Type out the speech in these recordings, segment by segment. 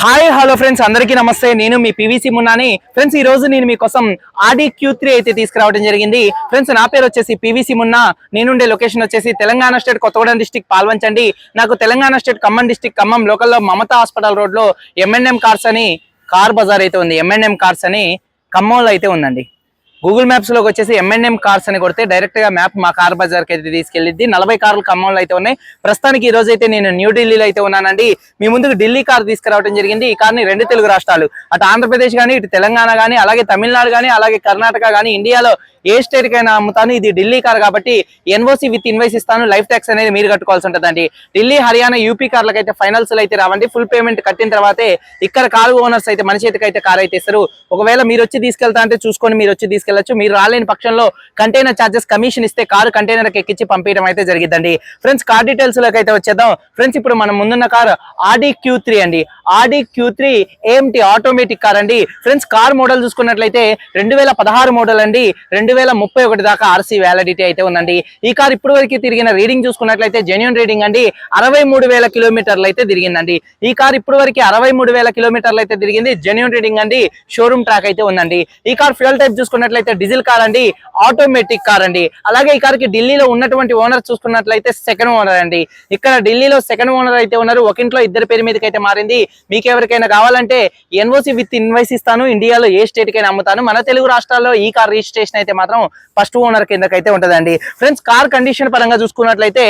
Hi hello friends అందరికీ నమస్తే. నేను మీ పివిసి మున్నాని. ఫ్రెండ్స్ ఈ రోజు నేను మీకోసం ఆడి క్యూ త్రీ అయితే తీసుకురావడం జరిగింది. ఫ్రెండ్స్ నా పేరు వచ్చేసి పివిసి మున్నా. నేనుండే లొకేషన్ వచ్చేసి తెలంగాణ స్టేట్ కొత్తగూడెం డిస్టిక్ పాల్వంచండి. నాకు తెలంగాణ స్టేట్ ఖమ్మం డిస్టిక్ ఖమ్మం లోకల్లో మమతా హాస్పిటల్ రోడ్లో ఎంఎన్ఎం కార్స్ అని కార్ బజార్ అయితే ఉంది. ఎంఎన్ఎం కార్స్ అని ఖమ్మంలో అయితే ఉందండి. గూగుల్ మ్యాప్స్లోకి వచ్చేసి ఎంఎన్ఎం కార్స్ అని కొడితే డైరెక్ట్గా మ్యాప్ మా కార్ బజార్కి అయితే తీసుకెళ్ళిద్ది. నలభై కార్లు ఖమ్మంలో అయితే ఉన్నాయి. ప్రస్తుతానికి ఈ రోజు అయితే నేను న్యూఢిల్లీలో అయితే ఉన్నానండి. మీ ముందుకు ఢిల్లీ కార్ తీసుకురావడం జరిగింది. ఈ కార్ని రెండు తెలుగు రాష్ట్రాలు. అటు ఆంధ్రప్రదేశ్ కానీ ఇటు తెలంగాణ కానీ అలాగే తమిళనాడు కానీ అలాగే కర్ణాటక కానీ ఇండియాలో ఏ స్టేట్ కైనా అమ్ముతాను. ఇది ఢిల్లీ కార్ కాబట్టి ఎన్ఓసి విత్ ఇన్వైస్ ఇస్తాను. లైఫ్ ట్యాక్స్ అనేది మీరు కట్టుకోవాల్సి ఉంటుందండి. ఢిల్లీ హర్యానా యూపీ కార్లకు అయితే ఫైనల్స్ అయితే రావండి. ఫుల్ పేమెంట్ కట్టిన తర్వాతే ఇక్కడ కారు ఓనర్స్ అయితే మన చేతికి అయితే కార్ అయితే ఇస్తారు. ఒకవేళ మీరు వచ్చి తీసుకెళ్తా అంటే చూసుకొని మీరు వచ్చి తీసుకెళ్ళొచ్చు మీరు రాలేని పక్షంలో కంటైనర్ చార్జెస్ కమిషన్ ఇస్తే కారు కంటైనర్ ఎక్కించి పంపించడం అయితే జరిగిందండి ఫ్రెండ్స్ కార్ డీటెయిల్స్లోకి అయితే వచ్చేద్దాం. ఫ్రెండ్స్ ఇప్పుడు మనం ముందున్న కార్ ఆడి క్యూ త్రీ అండి. Audi Q three AMT automatic car అండి. ఫ్రెండ్స్ కార్ మోడల్ చూసుకున్నట్లయితే రెండు వేల పదహారు మోడల్ అండి. రెండు వేల ముప్పై ఒకటి దాకా ఆర్సీ వ్యాలిడిటీ అయితే ఉందండి. ఈ కార్ ఇప్పుడు వరకు తిరిగిన రీడింగ్ చూసుకున్నట్లయితే జెన్యున్ రీడింగ్ అండి. అరవై మూడు వేల కిలోమీటర్లు అయితే తిరిగిందండి. ఈ కార్ ఇప్పుడు వరకు అరవై మూడు వేల కిలోమీటర్లు అయితే తిరిగింది. జెన్యున్ రీడింగ్ అండి. షోరూమ్ ట్రాక్ అయితే ఉందండి. ఈ కార్ ఫ్యూల్ టైప్ చూసుకున్నట్లయితే డీజిల్ కార్ అండి. ఆటోమేటిక్ కార్ అండి. అలాగే ఈ కార్కి ఢిల్లీలో ఉన్నటువంటి ఓనర్ చూసుకున్నట్లయితే సెకండ్ ఓనర్ అండి. ఇక్కడ ఢిల్లీలో సెకండ్ ఓనర్ అయితే ఉన్నారు. ఒక ఇంట్లో ఇద్దరు పేరు మీదకి అయితే మారింది. మీకు ఎవరికైనా కావాలంటే ఎన్ఓసి విత్ ఇన్వైస్ ఇస్తాను. ఇండియాలో ఏ స్టేట్ కైనా అమ్ముతాను. మన తెలుగు రాష్ట్రాల్లో ఈ కార్ రిజిస్ట్రేషన్ అయితే మాత్రం ఫస్ట్ ఓనర్ కిందకైతే ఉంటదండి. ఫ్రెండ్స్ కార్ కండిషన్ పరంగా చూసుకున్నట్లయితే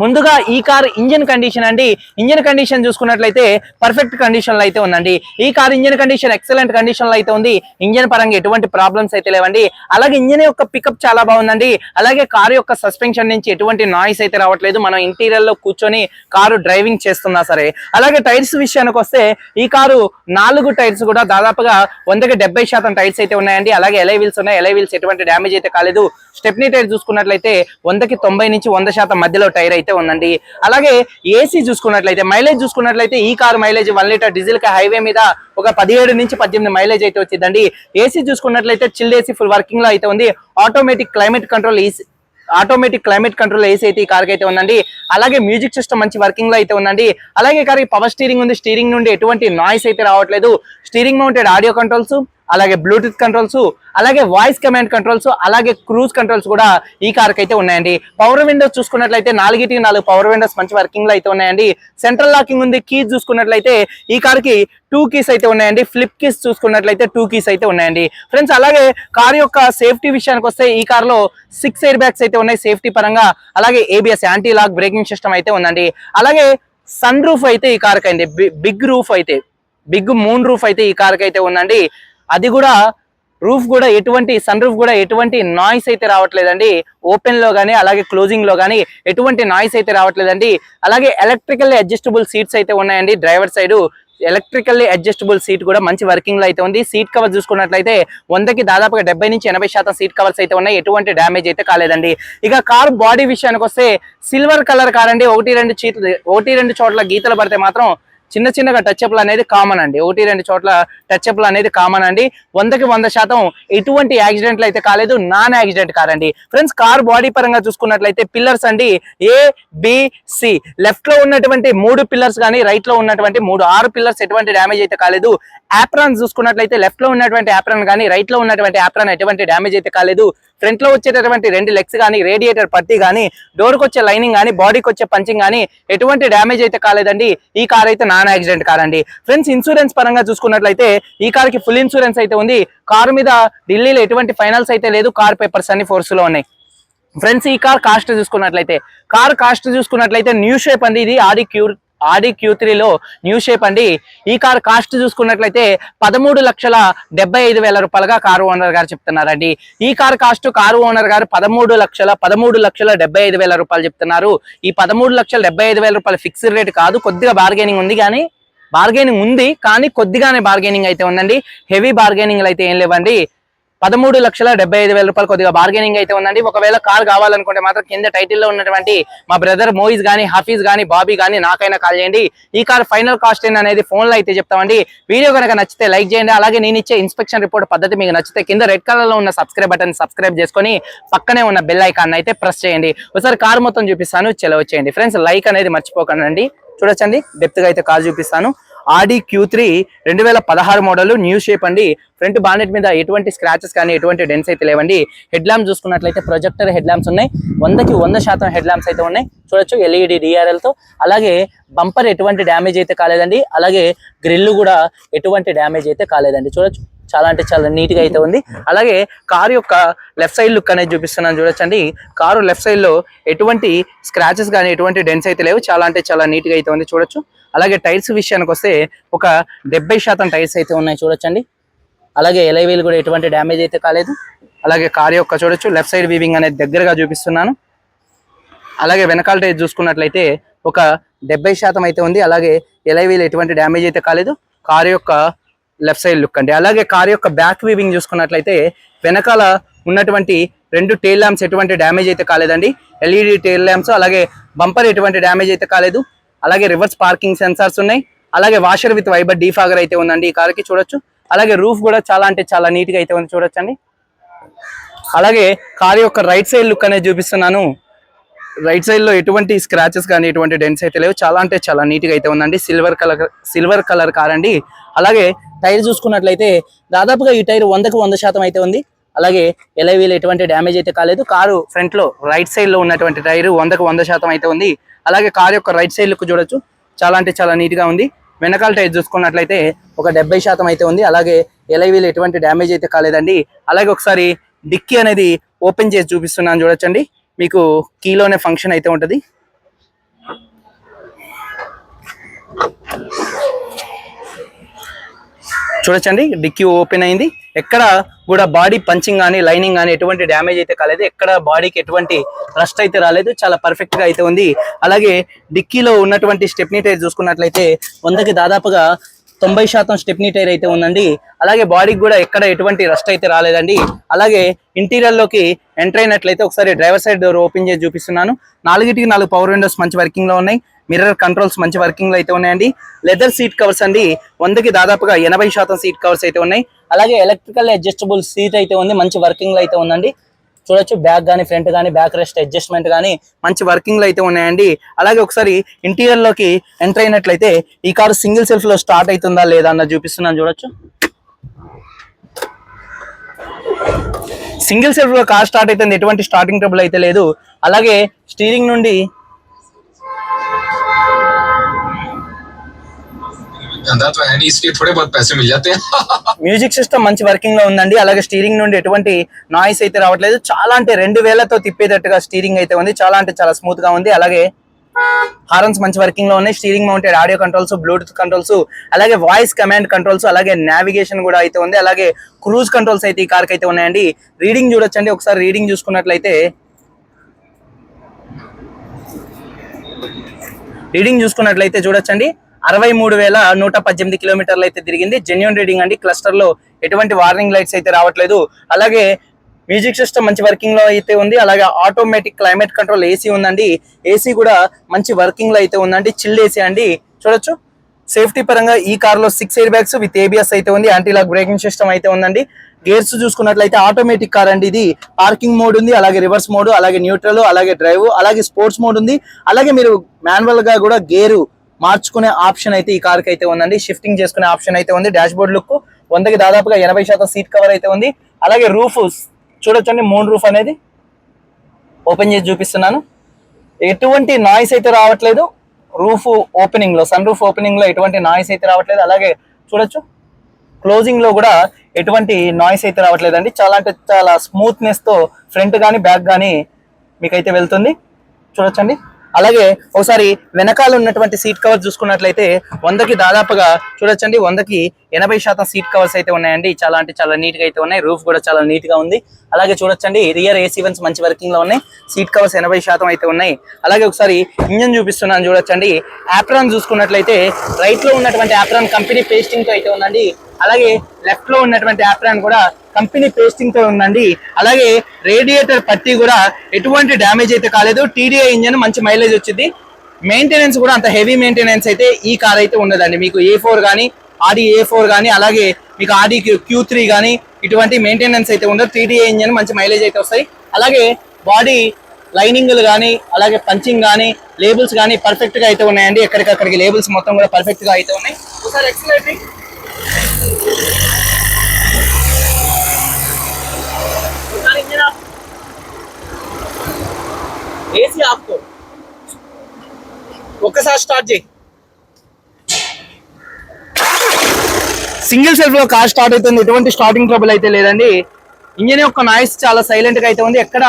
ముందుగా ఈ కార్ ఇంజిన్ కండిషన్ అండి. ఇంజిన్ కండిషన్ చూసుకున్నట్లయితే పర్ఫెక్ట్ కండిషన్లో అయితే ఉందండి. ఈ కార్ ఇంజిన్ కండిషన్ ఎక్సలెంట్ కండిషన్లో అయితే ఉంది. ఇంజిన్ పరంగా ఎటువంటి ప్రాబ్లమ్స్ అయితే లేవండి. అలాగే ఇంజిన్ యొక్క పికప్ చాలా బాగుందండి. అలాగే కారు యొక్క సస్పెన్షన్ నుంచి ఎటువంటి నాయిస్ అయితే రావట్లేదు. మనం ఇంటీరియర్లో కూర్చొని కారు డ్రైవింగ్ చేస్తున్నా సరే. అలాగే టైర్స్ విషయానికి వస్తే ఈ కారు నాలుగు టైర్స్ కూడా దాదాపుగా వందకి డెబ్బై శాతం టైర్స్ అయితే ఉన్నాయండి. అలాగే ఎలై వీల్స్ ఉన్నాయి. ఎలై వీల్స్ ఎటువంటి డ్యామేజ్ అయితే కాలేదు. స్టెప్నీ టైర్ చూసుకున్నట్లయితే వందకి తొంభై నుంచి వంద శాతం మధ్యలో టైర్ అయితే ఉందండి. అలాగే ఏసీ చూసుకున్నట్లయితే మైలేజ్ చూసుకున్నట్లయితే ఈ కార్ మైలేజ్ వన్ లీటర్ డీజిల్కి హైవే మీద ఒక పదిహేడు నుంచి పద్దెనిమిది మైలేజ్ అయితే వచ్చిందండి. ఏసీ చూసుకున్నట్లయితే చిల్డ్ ఏసీ ఫుల్ వర్కింగ్లో అయితే ఉంది. Automatic climate control AC automatic climate control AC అయితే ఈ కార్ అయితే ఉందండి. అలాగే మ్యూజిక్ సిస్టమ్ మంచి వర్కింగ్లో అయితే ఉందండి. అలాగే కార్ పవర్ స్టీరింగ్ ఉంది. స్టీరింగ్ నుండి ఎటువంటి నాయిస్ అయితే రావట్లేదు. స్టీరింగ్ మౌంటెడ్ ఆడియో కంట్రోల్స్ అలాగే బ్లూటూత్ కంట్రోల్స్ అలాగే వాయిస్ కమాండ్ కంట్రోల్స్ అలాగే క్రూజ్ కంట్రోల్స్ కూడా ఈ కార్కి అయితే ఉన్నాయండి. పవర్ విండోస్ చూసుకున్నట్లయితే నాలుగిటికి నాలుగు పవర్ విండోస్ మంచి వర్కింగ్లో అయితే ఉన్నాయండి. సెంట్రల్ లాకింగ్ ఉంది కీస్ చూసుకున్నట్లయితే ఈ కార్కి టూ కీస్ అయితే ఉన్నాయండి. ఫ్లిప్ కీస్ చూసుకున్నట్లయితే టూ కీస్ అయితే ఉన్నాయండి. ఫ్రెండ్స్ అలాగే కార్ యొక్క సేఫ్టీ విషయానికి వస్తే ఈ కార్లో సిక్స్ ఎయిర్ బ్యాగ్స్ అయితే ఉన్నాయి సేఫ్టీ పరంగా. అలాగే ABS anti lock braking system అయితే ఉందండి. అలాగే సన్ రూఫ్ అయితే ఈ కార్కి అండి బిగ్ రూఫ్ అయితే బిగ్ మూన్ రూఫ్ అయితే ఈ కార్కి అయితే ఉందండి. అది కూడా రూఫ్ కూడా ఎటువంటి సన్ రూఫ్ కూడా ఎటువంటి నాయిస్ అయితే రావట్లేదండి. ఓపెన్లో అలాగే క్లోజింగ్లో ఎటువంటి నాయిస్ అయితే రావట్లేదండి. అలాగే ఎలక్ట్రికల్ అడ్జస్టబుల్ సీట్స్ అయితే ఉన్నాయండి driver side. Electrically adjustable seat కూడా మంచి వర్కింగ్లో అయితే ఉంది. సీట్ కవర్ చూసుకున్నట్లయితే వందకి దాదాపుగా డెబ్బై నుంచి ఎనభై శాతం సీట్ కవర్స్ అయితే ఉన్నాయి. ఎటువంటి డ్యామేజ్ అయితే కాలేదండి. ఇక కార్ బాడీ విషయానికి వస్తే సిల్వర్ కలర్ కార్ అండి ఒకటి రెండు చీట్లు ఒకటి రెండు చోట్ల గీతలు పడితే మాత్రం చిన్న చిన్నగా టచ్అప్లు అనేది కామన్ అండి. ఒకటి రెండు చోట్ల టచ్అప్లు అనేది కామన్ అండి. వందకి వంద శాతం ఎటువంటి యాక్సిడెంట్లు అయితే కాలేదు నాన్ యాక్సిడెంట్ కార్ అండి ఫ్రెండ్స్ కార్ బాడీ పరంగా చూసుకున్నట్లయితే పిల్లర్స్ అండి ఏ బిసి లెఫ్ట్లో ఉన్నటువంటి మూడు పిల్లర్స్ కానీ రైట్లో ఉన్నటువంటి మూడు ఆరు పిల్లర్స్ ఎటువంటి డ్యామేజ్ అయితే కాలేదు. యాప్రాన్ చూసుకున్నట్లయితే లెఫ్ట్లో ఉన్నటువంటి యాప్రాన్ కానీ రైట్లో ఉన్నటువంటి యాప్రాన్ ఎటువంటి డ్యామేజ్ అయితే కాలేదు. ఫ్రంట్లో వచ్చేటటువంటి రెండు లెగ్స్ కానీ రేడియేటర్ పత్తి కానీ డోర్కి వచ్చే లైనింగ్ కానీ బాడీకి వచ్చే పంచింగ్ కానీ ఎటువంటి డ్యామేజ్ అయితే కాలేదండి. ఈ కార్ అయితే నాన్ యాక్సిడెంట్ కార్ అండి. ఫ్రెండ్స్ ఇన్సూరెన్స్ పరంగా చూసుకున్నట్లయితే ఈ కార్కి ఫుల్ ఇన్సూరెన్స్ అయితే ఉంది. కారు మీద ఢిల్లీలో ఎటువంటి ఫైనల్స్ అయితే లేదు. కార్ పేపర్స్ అన్ని ఫోర్స్లో ఉన్నాయి. ఫ్రెండ్స్ ఈ కార్ కాస్ట్ చూసుకున్నట్లయితే కార్ కాస్ట్ చూసుకున్నట్లయితే న్యూ షేప్ అండి ఇది. ఆది క్యూర్ ఆడి క్యూ త్రీలో న్యూ షేప్ అండి. ఈ కార్ కాస్ట్ చూసుకున్నట్లయితే పదమూడు లక్షల డెబ్బై ఐదు వేల రూపాయలుగా కారు ఓనర్ గారు చెప్తున్నారండి. ఈ కార్ కాస్ట్ కారు ఓనర్ గారు పదమూడు లక్షల పదమూడు లక్షల డెబ్బై ఐదు వేల రూపాయలు చెప్తున్నారు. ఈ పదమూడు లక్షల డెబ్బై ఐదు వేల రూపాయలు ఫిక్స్డ్ రేట్ కాదు కొద్దిగా బార్గెనింగ్ ఉంది కానీ బార్గెనింగ్ ఉంది కానీ కొద్దిగానే బార్గెనింగ్ అయితే ఉందండి. హెవీ బార్గెనింగ్ అయితే ఏం లేవండి. పదమూడు లక్షల డెబ్బై ఐదు వేల రూపాయలు కొద్దిగా బార్గెనింగ్ అయితే ఉందండి. ఒకవేళ కార్ కావాలనుకుంటే మాత్రం కింద టైటిల్లో ఉన్నటువంటి మా బ్రదర్ మోయిస్ గానీ హఫీజ్ గానీ బాబీ గానీ నాకైనా కాల్ చేయండి. ఈ కార్ ఫైనల్ కాస్ట్ ఏంటి అనేది ఫోన్లో అయితే చెప్తామండి. వీడియో కనుక నచ్చితే లైక్ చేయండి. అలాగే నేను ఇచ్చే ఇన్స్పెక్షన్ రిపోర్ట్ పద్ధతి మీకు నచ్చితే కింద రెడ్ కలర్లో ఉన్న సబ్స్క్రైబ్ బటన్ సబ్స్క్రైబ్ చేసుకొని పక్కనే ఉన్న బెల్ ఐకాన్ అయితే ప్రెస్ చేయండి. ఒకసారి కార్ మొత్తం చూపిస్తాను. చెలవచ్చేయండి ఫ్రెండ్స్ లైక్ అనేది మర్చిపోకండి. చూడొచ్చండి. డెప్త్గా అయితే కార్ చూపిస్తాను. ఆడి క్యూ త్రీ రెండు వేల పదహారు మోడల్ న్యూ షేప్ అండి. ఫ్రంట్ బానెట్ మీద ఎటువంటి స్క్రాచెస్ కానీ ఎటువంటి డెన్స్ అయితే లేవండి. హెడ్ ల్యాంప్ చూసుకున్నట్లయితే ప్రొజెక్టర్ హెడ్ ల్యాంప్స్ ఉన్నాయి. వందకి వంద శాతం హెడ్ ల్యాంప్స్ అయితే ఉన్నాయి. చూడొచ్చు ఎల్ఈడి డిఆర్ఎల్తో అలాగే బంపర్ ఎటువంటి డ్యామేజ్ అయితే కాలేదండి. అలాగే గ్రిల్ కూడా ఎటువంటి డ్యామేజ్ అయితే కాలేదండి. చూడొచ్చు. చాలా అంటే చాలా నీట్గా అయితే ఉంది. అలాగే కారు యొక్క లెఫ్ట్ సైడ్ లుక్ అనేది చూపిస్తున్నాను చూడొచ్చండి. కారు లెఫ్ట్ సైడ్లో ఎటువంటి స్క్రాచెస్ కానీ ఎటువంటి డెన్స్ అయితే లేవు. చాలా అంటే చాలా నీట్గా అయితే ఉంది చూడొచ్చు. అలాగే టైర్స్ విషయానికి వస్తే ఒక డెబ్బై శాతం టైర్స్ అయితే ఉన్నాయి చూడొచ్చండి. అలాగే ఎలైవీలు కూడా ఎటువంటి డ్యామేజ్ అయితే కాలేదు. అలాగే కార్ యొక్క చూడొచ్చు లెఫ్ట్ సైడ్ వీవింగ్ అనేది దగ్గరగా చూపిస్తున్నాను. అలాగే వెనకాల టైర్ చూసుకున్నట్లయితే ఒక డెబ్బై శాతం అయితే ఉంది. అలాగే ఎలైవీలు ఎటువంటి డ్యామేజ్ అయితే కాలేదు. కార్ యొక్క లెఫ్ట్ సైడ్ లుక్ అండి. అలాగే కార్ యొక్క బ్యాక్ వీవింగ్ చూసుకున్నట్లయితే వెనకాల ఉన్నటువంటి రెండు టైల్ ల్యాంప్స్ ఎటువంటి డ్యామేజ్ అయితే కాలేదండి. ఎల్ఈడి టైల్ ల్యాంప్స్ అలాగే బంపర్ ఎటువంటి డ్యామేజ్ అయితే కాలేదు. అలాగే రివర్స్ పార్కింగ్ సెన్సార్స్ ఉన్నాయి. అలాగే వాషర్ విత్ వైబర్ డీఫాగర్ అయితే ఉందండి ఈ కార్కి చూడొచ్చు. అలాగే రూఫ్ కూడా చాలా అంటే చాలా నీట్గా అయితే ఉంది చూడొచ్చండి. అలాగే కార్ యొక్క రైట్ సైడ్ లుక్ అనేది చూపిస్తున్నాను. రైట్ సైడ్లో ఎటువంటి స్క్రాచెస్ కానీ ఎటువంటి డెన్స్ అయితే లేవు. చాలా అంటే చాలా నీట్గా అయితే ఉందండి. Silver colour silver colour car అండి. అలాగే టైర్ చూసుకున్నట్లయితే దాదాపుగా ఈ టైర్ వందకు వంద శాతం అయితే ఉంది. అలాగే ఎలవీలు ఎటువంటి డ్యామేజ్ అయితే కాలేదు. కారు ఫ్రంట్లో రైట్ సైడ్లో ఉన్నటువంటి టైర్ వందకు వంద శాతం అయితే ఉంది. అలాగే కార్ యొక్క రైట్ సైడ్ లుక్ చూడొచ్చు. చాలా అంటే చాలా నీట్గా ఉంది. వెనకాల టైర్ చూసుకున్నట్లయితే ఒక డెబ్బై శాతం అయితే ఉంది. అలాగే ఎలవీలు ఎటువంటి డ్యామేజ్ అయితే కాలేదండి. అలాగే ఒకసారి డిక్కీ అనేది ఓపెన్ చేసి చూపిస్తున్నాను చూడొచ్చండి. మీకు కీలోనే ఫంక్షన్ అయితే ఉంటుంది. చూడొచ్చండి డిక్కీ ఓపెన్ అయింది. ఎక్కడ కూడా బాడీ పంచింగ్ కానీ లైనింగ్ కానీ ఎటువంటి డ్యామేజ్ అయితే కాలేదు. ఎక్కడ బాడీకి ఎటువంటి రస్ట్ అయితే రాలేదు. చాలా పర్ఫెక్ట్గా అయితే ఉంది. అలాగే డిక్కీలో ఉన్నటువంటి స్టెప్నీ టైర్ చూసుకున్నట్లయితే వందకి దాదాపుగా తొంభై శాతం స్టెప్నీ టైర్ అయితే ఉందండి. అలాగే బాడీకి కూడా ఎక్కడ ఎటువంటి రస్ట్ అయితే రాలేదండి. అలాగే ఇంటీరియర్లోకి ఎంటర్ అయినట్లయితే ఒకసారి డ్రైవర్ సైడ్ డోర్ ఓపెన్ చేసి చూపిస్తున్నాను. నాలుగిటికి నాలుగు పవర్ విండోస్ మంచి వర్కింగ్లో ఉన్నాయి. మిర్రర్ కంట్రోల్స్ మంచి వర్కింగ్లో అయితే ఉన్నాయండి. లెదర్ సీట్ కవర్స్ అండి. వందకి దాదాపుగా ఎనభై శాతం సీట్ కవర్స్ అయితే ఉన్నాయి. అలాగే ఎలక్ట్రికల్ అడ్జస్టబుల్ సీట్ అయితే ఉంది. మంచి వర్కింగ్లో అయితే ఉందండి. చూడొచ్చు. బ్యాక్ కానీ ఫ్రంట్ కానీ బ్యాక్ రెస్ట్ అడ్జస్ట్మెంట్ కానీ మంచి వర్కింగ్లో అయితే ఉన్నాయండి. అలాగే ఒకసారి ఇంటీరియర్లోకి ఎంటర్ అయినట్లయితే ఈ కారు సింగిల్ సెల్ఫ్లో స్టార్ట్ అవుతుందా లేదా అన్న చూపిస్తున్నాను. చూడొచ్చు. సింగిల్ సెల్ఫ్లో కార్ స్టార్ట్ అవుతుంది. ఎటువంటి స్టార్టింగ్ ట్రబుల్ అయితే లేదు. అలాగే స్టీరింగ్ నుండి धंधा तो है नहीं इसलिए थोड़े बहुत पैसे मिल जाते हैं మ్యూజిక్ సిస్టమ్ మంచి వర్కింగ్ లో ఉందండి అలాగే స్టీరింగ్ నుండి ఎటువంటి నాయిస్ అయితే రావట్లేదు చాలా అంటే రెండు వేలతో తిప్పేటట్టుగా స్టీరింగ్ అయితే ఉంది చాలా అంటే చాలా స్మూత్ గా ఉంది అలాగే హార్న్స్ మంచి వర్కింగ్ లో ఉన్నాయి steering mounted audio controls bluetooth controls అలాగే వాయిస్ కమాండ్ కంట్రోల్స్ అలాగే నావిగేషన్ కూడా అయితే ఉంది అలాగే క్రూజ్ కంట్రోల్స్ అయితే ఈ కార్ అయితే ఉన్నాయండి రీడింగ్ చూడొచ్చండి ఒకసారి రీడింగ్ చూసుకున్నట్లయితే రీడింగ్ చూసుకున్నట్లయితే చూడొచ్చండి అరవై మూడు వేల నూట పద్దెనిమిది కిలోమీటర్లు అయితే తిరిగింది. జెన్యున్ రీడింగ్ అండి. క్లస్టర్లో ఎటువంటి వార్నింగ్ లైట్స్ అయితే రావట్లేదు. అలాగే మ్యూజిక్ సిస్టమ్ మంచి వర్కింగ్లో అయితే ఉంది. అలాగే ఆటోమేటిక్ క్లైమేట్ కంట్రోల్ ఏసీ ఉందండి. ఏసీ కూడా మంచి వర్కింగ్లో అయితే ఉందండి. చిల్ ఏసీ అండి. చూడొచ్చు. సేఫ్టీ పరంగా ఈ కార్లో six air bags with ABS అయితే ఉంది. యాంటీ లాక్ బ్రేకింగ్ సిస్టమ్ అయితే ఉందండి. గేర్స్ చూసుకున్నట్లయితే ఆటోమేటిక్ కార్ అండి ఇది. పార్కింగ్ మోడ్ ఉంది. అలాగే రివర్స్ మోడ్ అలాగే న్యూట్రల్ అలాగే డ్రైవ్ అలాగే స్పోర్ట్స్ మోడ్ ఉంది. అలాగే మీరు మాన్యువల్గా కూడా గేరు మార్చుకునే ఆప్షన్ అయితే ఈ కార్కి అయితే ఉందండి. షిఫ్టింగ్ చేసుకునే ఆప్షన్ అయితే ఉంది. డాష్ బోర్డ్ లుక్ వందకి దాదాపుగా ఎనభై శాతం సీట్ కవర్ అయితే ఉంది. అలాగే రూఫ్ చూడొచ్చండి మూన్ రూఫ్ అనేది ఓపెన్ చేసి చూపిస్తున్నాను. ఎటువంటి నాయిస్ అయితే రావట్లేదు. రూఫ్ ఓపెనింగ్లో సన్ రూఫ్ ఓపెనింగ్లో ఎటువంటి నాయిస్ అయితే రావట్లేదు. అలాగే చూడొచ్చు. క్లోజింగ్లో కూడా ఎటువంటి నాయిస్ అయితే రావట్లేదండి. చాలా అంటే చాలా స్మూత్నెస్తో ఫ్రంట్ కానీ బ్యాక్ కానీ మీకైతే వెళ్తుంది. చూడొచ్చండి. అలాగే ఒకసారి వెనకాల ఉన్నటువంటి సీట్ కవర్ చూసుకున్నట్లయితే వందకి దాదాపుగా చూడొచ్చండి వందకి ఎనభై శాతం సీట్ కవర్స్ అయితే ఉన్నాయండి. చాలా అంటే చాలా నీట్గా అయితే ఉన్నాయి. రూఫ్ కూడా చాలా నీట్గా ఉంది. అలాగే చూడొచ్చండి రియర్ ఏసీ వన్స్ మంచి వర్కింగ్లో ఉన్నాయి. సీట్ కవర్స్ ఎనభై శాతం అయితే ఉన్నాయి. అలాగే ఒకసారి ఇంజన్ చూపిస్తున్నాను చూడొచ్చండి. యాప్రాన్ చూసుకున్నట్లయితే రైట్లో ఉన్నటువంటి యాప్రాన్ కంపెనీ పేస్టింగ్తో అయితే ఉందండి. అలాగే లెఫ్ట్లో ఉన్నటువంటి యాప్రాన్ కూడా కంపెనీ పేస్టింగ్తో ఉందండి. అలాగే రేడియేటర్ పట్టి కూడా ఎటువంటి డ్యామేజ్ అయితే కాలేదు. టీడీఐ ఇంజన్ మంచి మైలేజ్ వచ్చింది. మెయింటెనెన్స్ కూడా అంత హెవీ మెయింటెనెన్స్ అయితే ఈ కార్ అయితే ఉండదండి. మీకు ఏ ఫోర్ కానీ ఆడి ఏ ఫోర్ కానీ అలాగే మీకు ఆడి క్యూ త్రీ కానీ ఇటువంటి మెయింటెనెన్స్ అయితే ఉండదు. టీడీఐ ఇంజన్ మంచి మైలేజ్ అయితే వస్తాయి. అలాగే బాడీ లైనింగ్లు కానీ అలాగే పంచింగ్ కానీ లేబుల్స్ కానీ పర్ఫెక్ట్గా అయితే ఉన్నాయండి. ఎక్కడికక్కడికి లేబుల్స్ మొత్తం కూడా పర్ఫెక్ట్గా అయితే ఉన్నాయి. ఒకసారి ఎక్సలెంట్ ఏసీ ఆపుకో ఒక్కసారి స్టార్ట్ చేయి. సింగిల్ సెల్ఫ్లో కార్ స్టార్ట్ అవుతుంది. ఎటువంటి స్టార్టింగ్ ట్రబుల్ అయితే లేదండి. ఇంజన్ యొక్క నాయిస్ చాలా సైలెంట్గా అయితే ఉంది. ఎక్కడ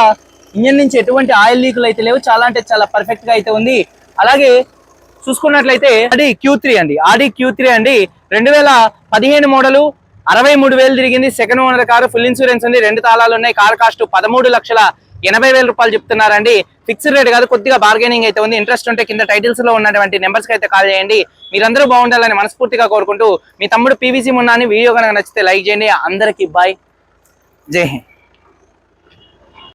ఇంజన్ నుంచి ఎటువంటి ఆయిల్ లీకులు అయితే లేవు. చాలా అంటే చాలా పర్ఫెక్ట్గా అయితే ఉంది. అలాగే చూసుకున్నట్లయితే ఆడి క్యూ త్రీ అండి. ఆడి క్యూ త్రీ అండి. రెండు వేల పదిహేను మోడలు అరవై మూడు వేలు తిరిగింది. Second owner car full insurance ఉంది. రెండు తాళాలు ఉన్నాయి. కార్ కాస్ట్ పదమూడు లక్షల ఎనభై వేల రూపాయలు చెప్తున్నారండి. ఫిక్స్డ్ రేట్ కాదు కొద్దిగా బార్గెనింగ్ అయితే ఉంది. ఇంట్రెస్ట్ ఉంటే కింద టైటిల్స్లో ఉన్నటువంటి నెంబర్స్కి అయితే కాల్ చేయండి. మీరందరూ బాగుండాలని మనస్ఫూర్తిగా కోరుకుంటూ మీ తమ్ముడు పీవీసీ మున్నాని వీడియో కనుక నచ్చితే లైక్ చేయండి. అందరికీ బాయ్ జై హింద్.